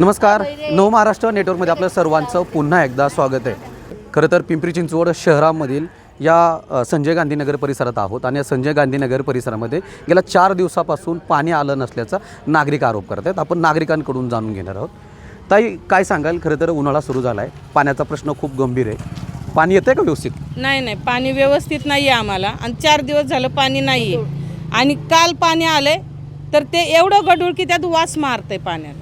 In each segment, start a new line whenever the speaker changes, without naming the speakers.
नमस्कार. नव महाराष्ट्र नेटवर्कमध्ये आपलं सर्वांचं पुन्हा एकदा स्वागत आहे. खरं तर पिंपरी चिंचवड शहरामधील या संजय गांधीनगर परिसरात आहोत आणि या संजय गांधीनगर परिसरामध्ये गेल्या चार दिवसापासून पाणी आलं नसल्याचा नागरिक आरोप करत आहेत. आपण नागरिकांकडून जाणून घेणार आहोत. ताई काय सांगाल? खरं तर उन्हाळा सुरू झाला आहे पाण्याचा प्रश्न खूप गंभीर आहे. पाणी येतं का व्यवस्थित?
नाही नाही. पाणी व्यवस्थित नाही आहे आम्हाला. आणि चार दिवस झालं पाणी नाही आहे आणि काल पाणी आलं तर ते एवढं गडूळ की त्यात वास मारतंय पाण्यात.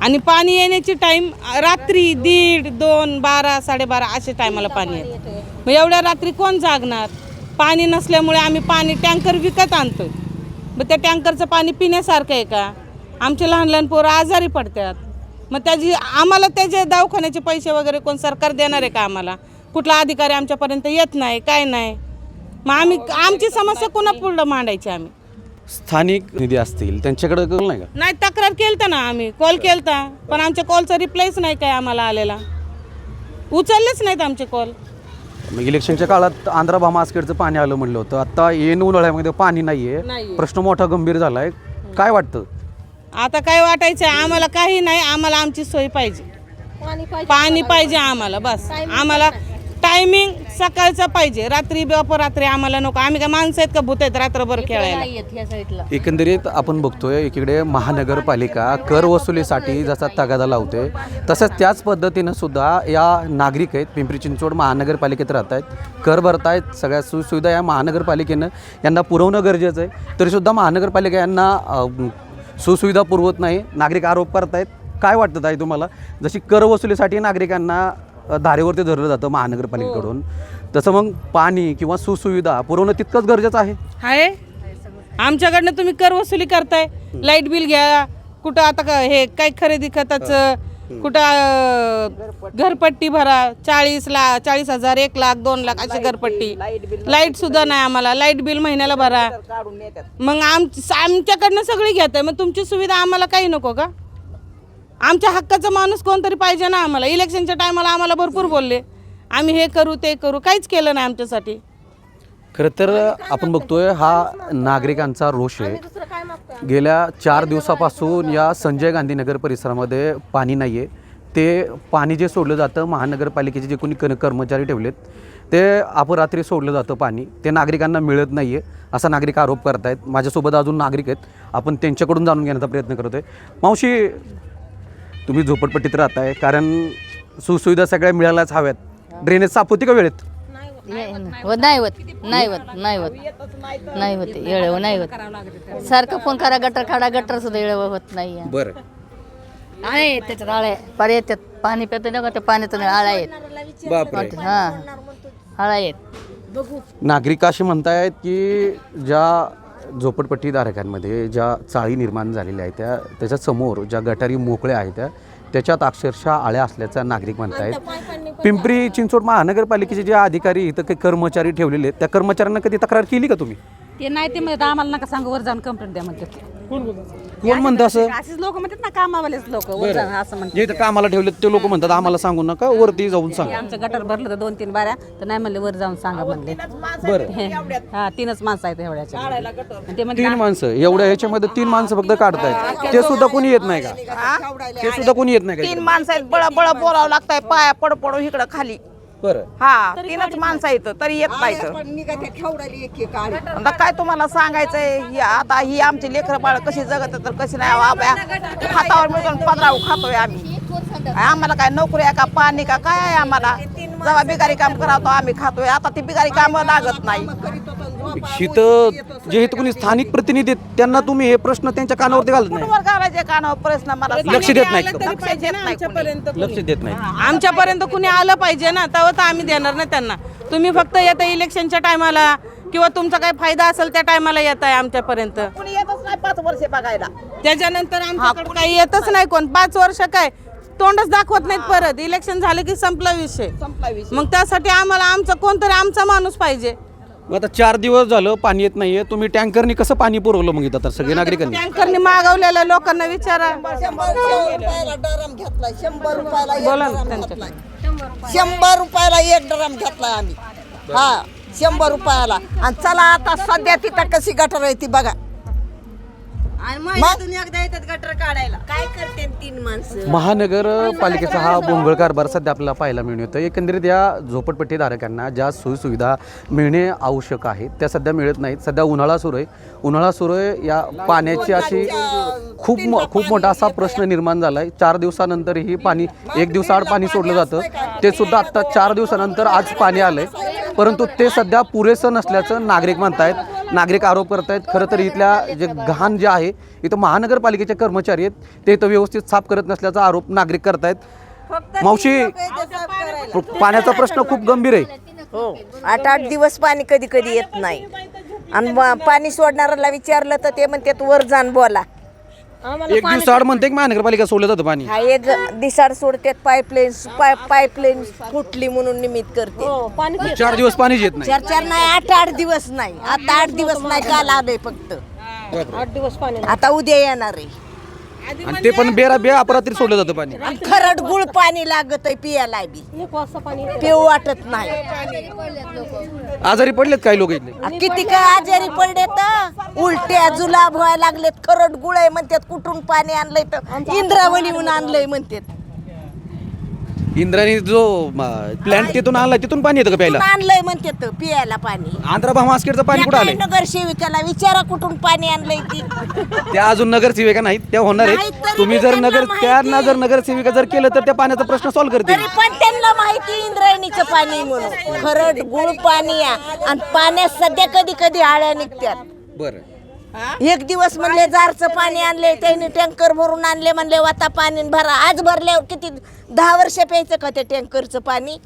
आणि पाणी येण्याची टाईम रात्री दीड दोन बारा साडेबारा अशा टायमाला पाणी येतं. मग एवढ्या रात्री कोण जागणार? पाणी नसल्यामुळे आम्ही पाणी टँकर विकत आणतोय. मग त्या टँकरचं पाणी पिण्यासारखं आहे का? आमचे लहान लहान पोरं आजारी पडतात. मग त्याची आम्हाला त्याचे दवाखान्याचे पैसे वगैरे कोण सरकार देणार आहे का आम्हाला? कुठला अधिकारी आमच्यापर्यंत येत नाही काय नाही? मग आम्ही आमची समस्या कुणा पुढं मांडायची आम्ही?
स्थानिक निधी असतील त्यांच्याकडे कळलं नाही का?
नाही तक्रार केलता ना आम्ही. कॉल केलता पण आमच्या कॉलचा रिप्लायच नाही काय आम्हाला आलेला. उचललेच नाहीत आमचे कॉल
मग इलेक्शनच्या काळात आंध्रा भामास्केडचं पाणी आलं म्हणलं होतं. आता येण उन्हाळ्यामध्ये पाणी नाहीये.
नाहीये.
प्रश्न मोठा गंभीर झालाय. काय वाटतं?
आता काय वाटायचं? आम्हाला काही नाही आम्हाला आमची सोय पाहिजे. पाणी पाहिजे. आम्हाला बस. आम्हाला टायमिंग सकाळचा पाहिजे. रात्री रात्री आम्हाला नको. आम्ही काय माणसं आहेत का भूत आहेत रात्रभर खेळायला?
एकंदरीत आपण बघतोय एकीकडे महानगरपालिका कर वसुलीसाठी जसा तगादा लावते तसंच त्याच पद्धतीनं सुद्धा या नागरिक आहेत पिंपरी चिंचवड महानगरपालिकेत राहत आहेत कर भरतायत सगळ्या सुविधा या महानगरपालिकेनं यांना पुरवणं गरजेचं आहे. तरीसुद्धा महानगरपालिका यांना सुसुविधा पुरवत नाही. नागरिक आरोप करतायत. काय वाटतं ताई तुम्हाला? जशी कर वसुलीसाठी नागरिकांना धारेवरती धरलं जातं महानगरपालिकेकडून. तसं मग पाणी किंवा सुसुविधा पुरवणं तितकंच गरजेचं आहे?
आहे? आमच्याकडनं तुम्ही कर वसुली करताय. लाइट बिल घ्या. कुठं आता का हे काय खरेदी खताचं कुठं अं, घरपट्टी भरा. चाळीस ला चाळीस हजार एक लाख दोन लाख अशी घरपट्टी. लाइट सुद्धा नाही आम्हाला. लाइट बिल महिन्याला भरा. मग आम आमच्याकडनं सगळी घेत आहे मग तुमची सुविधा आम्हाला काही नको का? आमच्या हक्काचा माणूस कोणतरी पाहिजे ना आम्हाला. इलेक्शनच्या टायमाला आम्हाला भरपूर बोलले. आम्ही हे करू ते करू. काहीच केलं नाही आमच्यासाठी.
खरं तर आपण बघतोय हा नागरिकांचा रोष आहे. गेल्या चार दिवसापासून या संजय गांधी नगर परिसरामध्ये पाणी नाही आहे ते पाणी जे सोडलं जातं महानगरपालिकेचे जे कोणी कन कर्मचारी ठेवलेत ते अपरात्री सोडलं जातं पाणी. ते नागरिकांना मिळत नाही आहे असा नागरिक आरोप करतायत. माझ्यासोबत अजून नागरिक आहेत. आपण त्यांच्याकडून जाणून घेण्याचा प्रयत्न करतो आहे मावशी तुम्ही झोपडपट्टीत राहताय कारण सुसुविधा सगळ्या मिळायलाच हव्यात. ड्रेनेज साफ होती का वेळेत?
हो नाही होत. नाही होत नाही होत नाही होत. येळव नाही होत. सारखं फोन करा गटर काढा गटर सुद्धा येळव होत नाही.
बरं.
आहे त्याच्यात आळ्या पाणी येतात. पाणी पितो ना त्या पाण्यातून आळ्या आहेत?
बापरे.
हा आळ्या आहेत.
नागरिक असे म्हणतायत की ज्या झोपडपट्टीधारकांमध्ये ज्या चाळी निर्माण झालेल्या आहेत त्या त्याच्यासमोर ज्या गटारी मोकळ्या आहेत त्या त्याच्यात अक्षरशः आळ्या असल्याचा नागरिक म्हणतायत. पिंपरी चिंचवड महानगरपालिकेचे जे अधिकारी इथं काही कर्मचारी ठेवलेले आहेत त्या कर्मचाऱ्यांना कधी तक्रार केली का तुम्ही?
ते नाही ते म्हणतात आम्हाला नका सांगू वर जाऊन कंप्लेंट द्या म्हणतात.
कोण म्हणतं असं?
असेच लोक म्हणतात ना कामावालेच लोक वर जाऊन असं म्हणतात
जे इथं कामाला ठेवले ते लोक म्हणतात आम्हाला सांगू नका वरती जाऊन सांगा.
आमचं गटर भरलं तर दोन तीन बाऱ्या तर नाही म्हणले वर जाऊन सांगा म्हणले.
बरं.
हा तीनच माणसं आहेत एवढ्याच्या आणि ते
तीन माणसं एवढ्या ह्याच्यामध्ये तीन माणसं फक्त काढतायत. ते सुद्धा कोणी येत नाही का? ते सुद्धा कोणी येत नाही का
तीन? माणसं आहेत बळ बळ बोलावं लागतंय पाया पड पडू इकडं खाली.
बरं.
हा तीनच माणसं आहेत तरी येत नाहीत आता काय तुम्हाला सांगायचंय? ही आता ही आमची लेकरं बाळ कशी जगत तर कशी नाही? बाबा हातावर मिळून पदराव खातोय आम्ही. आम्हाला काय नोकरी आहे का? पाणी का? काय आहे आम्हाला? जेव्हा बिगारी काम करावतो आम्ही खातोय. आता ती बिगारी काम लागत नाही.
इथं जे कोणी स्थानिक प्रतिनिधी आहेत, त्यांना तुम्ही हे प्रश्न त्यांच्या कानावरती घालत नाही.
कुठवर घालायचे कानावर प्रश्न मला
लक्ष देत
लक्ष नाही कोणी.
लक्ष देत नाही
आमच्यापर्यंत कुणी आलं पाहिजे ना तेव्हा तर आम्ही देणार ना त्यांना. तुम्ही फक्त येता इलेक्शनच्या टायमाला किंवा तुमचा काही फायदा असेल त्या टायमाला येत आहे आमच्यापर्यंत
कुणी येतच नाही पाच वर्षे बघायला.
त्याच्यानंतर आमच्याकडे काही येतच नाही. कोण. पाच वर्ष काय? तोंडच दाखवत नाहीत परत. इलेक्शन झालं की संपला विषय.
संपला विषय.
मग त्यासाठी आम्हाला आमचा कोणतरी आमचा माणूस पाहिजे.
मग आता चार दिवस झालं पाणी येत नाहीये. तुम्ही टँकरनी कसं पाणी पुरवलं मग इथं तर सगळे नागरिकांनी?
टँकरने मागवलेल्या लोकांना विचारा.
रुपयाला डरम घेतलाय शंभर रुपयाला एक
बोला ना
ड्रम
त्यांच्याकडे.
घेतलाय. शंभर रुपयाला एक ड्रम घेतलाय आम्ही. हा शंभर रुपयाला. आणि चला आता सध्या तिथं कशी गटर आहे ती बघा.
एकदा येतात गटर काढायला. काय करते तीन माणसं?
महानगरपालिकेचा हा भोंगळ कारभार सध्या आपल्याला पाहायला मिळून येतो एकंदरीत या झोपडपट्टीधारकांना ज्या सोयीसुविधा मिळणे आवश्यक आहे त्या सध्या मिळत नाहीत. सध्या उन्हाळा सुरू आहे. उन्हाळा सुरू आहे या पाण्याची अशी खूप मो- खूप मोठा असा प्रश्न निर्माण झाला आहे चार दिवसानंतरही पाणी एक दिवसाआड पाणी सोडलं जातं. ते सुद्धा आत्ता चार दिवसानंतर आज पाणी आलं आहे परंतु ते सध्या पुरेसं नसल्याचं नागरिक म्हणतायत. नागरिक आरोप करतायत. खरं तर इथल्या जे घाण जे आहे इथं महानगरपालिकेचे कर्मचारी आहेत. ते इथं व्यवस्थित साफ करत नसल्याचा आरोप नागरिक करतायत. मावशी पाण्याचा प्रश्न खूप गंभीर आहे.
हो आठ आठ दिवस पाणी कधी कधी येत नाही. आणि पाणी सोडणाऱ्याला विचारलं तर ते म्हणतात वर जाण बोला.
एक दिवसाआड म्हणते की महानगरपालिका सोडलं जातं पाणी.
हा एक दिसाड सोडतात पाईपलाईन पाईपलाईन फुटली म्हणून निमित्त करते.
चार दिवस पाणीच येत नाही.
चार चार नाही आठ आठ दिवस नाही. आता आठ दिवस नाही काल आलंय फक्त. आता उद्या येणार आहे.
आणि ते पण बेरा बे अपरात्री सोडलं जातं पाणी.
आणि खरड गुळ पाणी लागत आहे पियाला बी पिऊ वाटत नाही.
आजारी पडलेत काही लोक इथले?
आ, किती काय आजारी पडले तर उलट्या जुलाब व्हायला लागलेत खरड गुळ आहे म्हणतात कुठून पाणी आणलंय तर. इंद्रावलीहून आणलंय म्हणतात.
इंद्राणी जो प्लॅन्ट तिथून आणलाय तिथून पाणी येतं का प्यायला?
आणलंय म्हणतात पियाला पाणी.
आंध्रा भामास्केटचं पाणी कुठं आलंय?
नगर सेविकाला विचारा कुठून पाणी आणलंय ती.
त्या अजून नगरसेविका नाहीत त्या होणार आहेत.
तरी
तुम्ही जर नगर. त्यांना जर नगरसेविका जर केलं तर त्या पाण्याचा प्रश्न सॉल्व्ह करतील.
तरी पण त्यांना माहिती इंद्रायणीचं पाणी म्हणून. खरड गुळ पाणी आहे. आणि पाण्यात सध्या कधी कधी आळ्या निघतात.
बरं.
एक दिवस म्हणले जारचं पाणी आणले त्यांनी टँकर भरून आणले म्हणले वाता पाणी भरा. आज भरल्यावर किती दहा वर्ष प्यायचं का ते टँकरचं पाणी?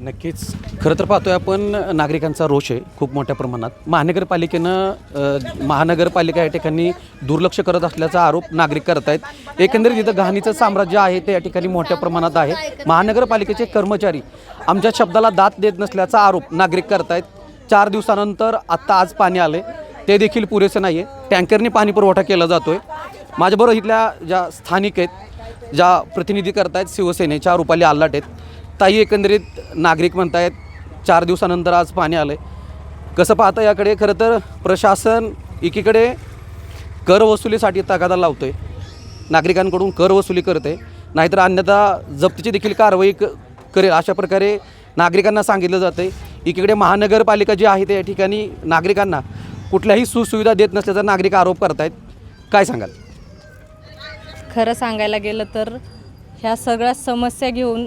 नक्कीच. खरं तर पाहतोय आपण नागरिकांचा रोष आहे खूप मोठ्या प्रमाणात. महानगरपालिकेनं अ, महानगरपालिका या ठिकाणी दुर्लक्ष करत असल्याचा आरोप नागरिक करत आहेत एकंदरीत इथं घाणीचं साम्राज्य आहे ते या ठिकाणी मोठ्या प्रमाणात आहे. महानगरपालिकेचे कर्मचारी आमच्या शब्दाला दात देत नसल्याचा आरोप नागरिक करतायत. चार दिवसानंतर आत्ता आज पाणी आले ते देखील पुरेसं नाही आहे टँकरने पाणी पुरवठा केला आहे माझ्याबरोबर इथल्या ज्या स्थानिक आहेत ज्या प्रतिनिधी करतायत शिवसेनेच्या रुपाली आल्लाट आहेत. ताई एकंदरीत नागरिक म्हणतायत चार दिवसानंतर आज पाणी आलं आहे कसं पाहता याकडे? खरं तर प्रशासन एकीकडे कर वसुलीसाठी तगादा लावतो आहे नागरिकांकडून कर वसुली आहे नाहीतर अन्यथा जप्तीची देखील कारवाई क करेल. अशा प्रकारे नागरिकांना सांगितलं जातं आहे एकीकडे महानगरपालिका जी आहे त्या ठिकाणी नागरिकांना कुठल्याही सुसुविधा देत नसल्याचा नागरिक आरोप करतायत. काय सांगाल?
खरं सांगायला गेलं तर ह्या सगळ्या समस्या घेऊन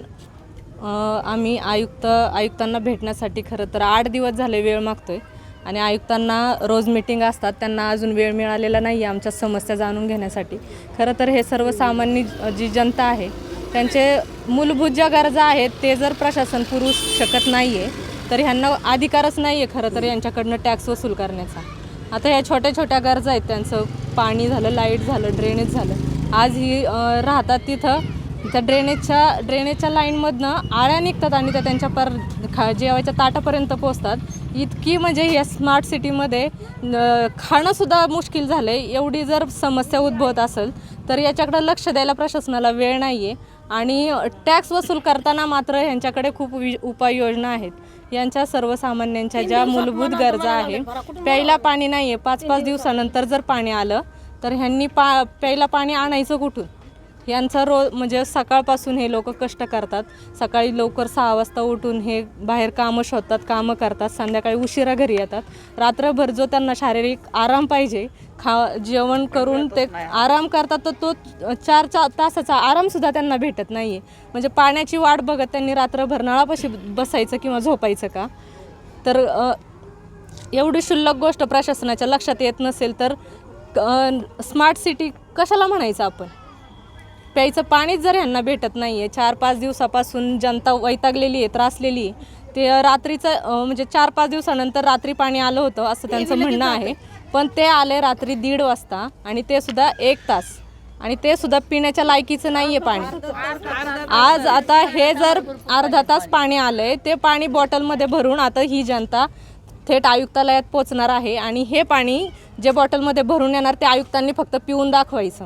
आम्ही आयुक्त आयुक्तांना भेटण्यासाठी खरं तर आठ दिवस झाले वेळ मागतोय. आणि आयुक्तांना रोज मिटिंग असतात त्यांना अजून वेळ मिळालेला नाही आहे आमच्या समस्या जाणून घेण्यासाठी. खरं तर हे सर्वसामान्य जी जनता आहे त्यांचे मूलभूत ज्या गरजा आहेत ते जर प्रशासन पुरू शकत नाही आहे तर ह्यांना अधिकारच नाही आहे खरं तर यांच्याकडनं टॅक्स वसूल करण्याचा. आता ह्या छोट्या छोट्या गरजा आहेत त्यांचं पाणी झालं लाइट झालं ड्रेनेज झालं. आज ही राहतात तिथं त्या ड्रेनेजच्या ड्रेनेजच्या लाईनमधनं आळ्या निघतात आणि त्या त्यांच्या पर खा जेवायच्या ताटापर्यंत पोचतात इतकी म्हणजे या स्मार्ट सिटीमध्ये खाणंसुद्धा मुश्किल झालं आहे एवढी जर समस्या उद्भवत असेल तर याच्याकडं लक्ष द्यायला प्रशासनाला वेळ नाही आहे आणि टॅक्स वसूल करताना मात्र ह्यांच्याकडे खूप वि उपाययोजना आहेत. यांच्या सर्वसामान्यांच्या ज्या मूलभूत गरजा आहे प्यायला पाणी नाही आहे पाच पाच दिवसानंतर जर पाणी आलं तर ह्यांनी पा प्यायला पाणी आणायचं कुठून? यांचा रो म्हणजे सकाळपासून हे लोक कष्ट करतात. सकाळी लवकर सहा वाजता उठून हे बाहेर कामं शोधतात कामं करतात. संध्याकाळी उशिरा घरी येतात. रात्रभर जो त्यांना शारीरिक आराम पाहिजे खा जेवण करून ते आराम करतात तर तो चार चार तासाचा आरामसुद्धा त्यांना भेटत नाही आहे म्हणजे पाण्याची वाट बघत त्यांनी रात्रभर नळापाशी बसायचं किंवा झोपायचं का? तर एवढी क्षुल्लक गोष्ट प्रशासनाच्या लक्षात येत नसेल तर स्मार्ट सिटी कशाला म्हणायचं आपण? प्यायचं पाणीच जर ह्यांना भेटत नाही आहे चार पाच दिवसापासून जनता वैतागलेली आहे त्रासलेली आहे ते रात्रीचं म्हणजे चार पाच दिवसानंतर रात्री पाणी आलं होतं असं त्यांचं म्हणणं आहे. पण ते आले रात्री दीड वाजता आणि ते सुद्धा एक तास. आणि ते सुद्धा पिण्याच्या लायकीचं नाही आहे पाणी. आज आता हे जर अर्धा तास पाणी आलंय ते पाणी बॉटलमध्ये भरून आता ही जनता थेट आयुक्तालयात पोचणार आहे आणि हे पाणी जे बॉटलमध्ये भरून येणार ते आयुक्तांनी फक्त पिऊन दाखवायचं.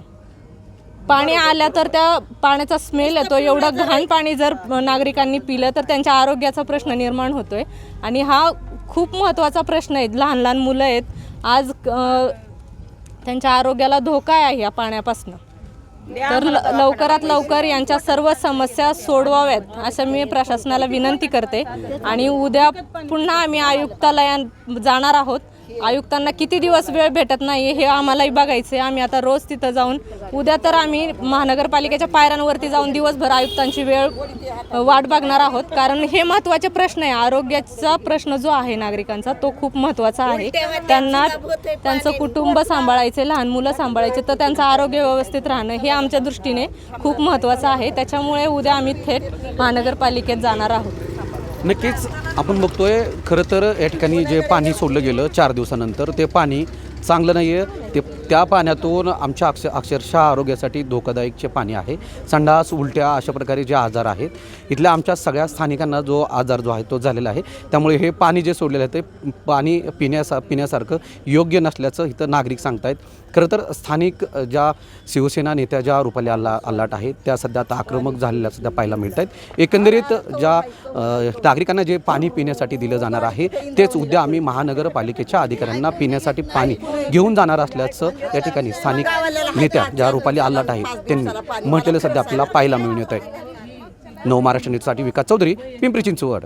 पाणी आल्या तर त्या पाण्याचा स्मेल येतो. एवढं घाण पाणी जर नागरिकांनी पिलं तर त्यांच्या आरोग्याचा प्रश्न निर्माण होतोय. आणि हा खूप महत्त्वाचा प्रश्न आहे. लहान लहान मुलं आहेत आज त्यांच्या आरोग्याला धोका आहे या पाण्यापासून. तर लवकरात लवकर यांच्या सर्व समस्या सोडवाव्यात असं मी प्रशासनाला विनंती करते. आणि उद्या पुन्हा आम्ही आयुक्तालयात जाणार आहोत. आयुक्तांना किती दिवस वेळ भेटत नाही हे आम्हालाही बघायचं आहे आम्ही आता रोज तिथं जाऊन उद्या तर आम्ही महानगरपालिकेच्या पायऱ्यांवरती जाऊन दिवसभर आयुक्तांची वेळ वाट बघणार आहोत. कारण हे महत्त्वाचे प्रश्न आहे. आरोग्याचा प्रश्न जो आहे नागरिकांचा तो खूप महत्त्वाचा आहे. त्यांना त्यांचं कुटुंब सांभाळायचे लहान मुलं सांभाळायचे तर त्यांचं आरोग्य व्यवस्थित राहणं हे आमच्या दृष्टीने खूप महत्त्वाचं आहे. त्याच्यामुळे उद्या आम्ही थेट महानगरपालिकेत जाणार आहोत.
नक्कीच आपण बघतोय खरं तर या ठिकाणी जे पाणी सोडलं गेलं चार दिवसानंतर ते पाणी चांगलं नाही आहे. ते त्या पाण्यातून आमच्या अक्ष अक्षरशः आरोग्यासाठी धोकादायकचे पाणी आहे संडास उलट्या अशा प्रकारे जे आजार आहेत इथल्या आमच्या सगळ्या स्थानिकांना जो आजार जो आहे तो झालेला आहे. त्यामुळे हे पाणी जे सोडलेलं आहे ते पाणी पिण्यासा पिण्यासारखं योग्य नसल्याचं इथं नागरिक सांगतायत. खरं तर स्थानिक ज्या शिवसेना नेत्या ज्या रुपाली अल्ला अल्लाट आहेत त्या सध्या आता आक्रमक झालेल्या सध्या पाहायला मिळत आहेत एकंदरीत ज्या नागरिकांना जे पाणी पिण्यासाठी दिलं जाणार आहे तेच उद्या आम्ही महानगरपालिकेच्या अधिकाऱ्यांना पिण्यासाठी पाणी घेऊन जाणार असल्याचं या ठिकाणी स्थानिक नेत्या ज्या रुपाली अल्लाट आहेत त्यांनी म्हटलेलं सध्या आपल्याला पाहायला मिळून येत आहे नव महाराष्ट्र न्यूजसाठी विकास चौधरी पिंपरी चिंचवड.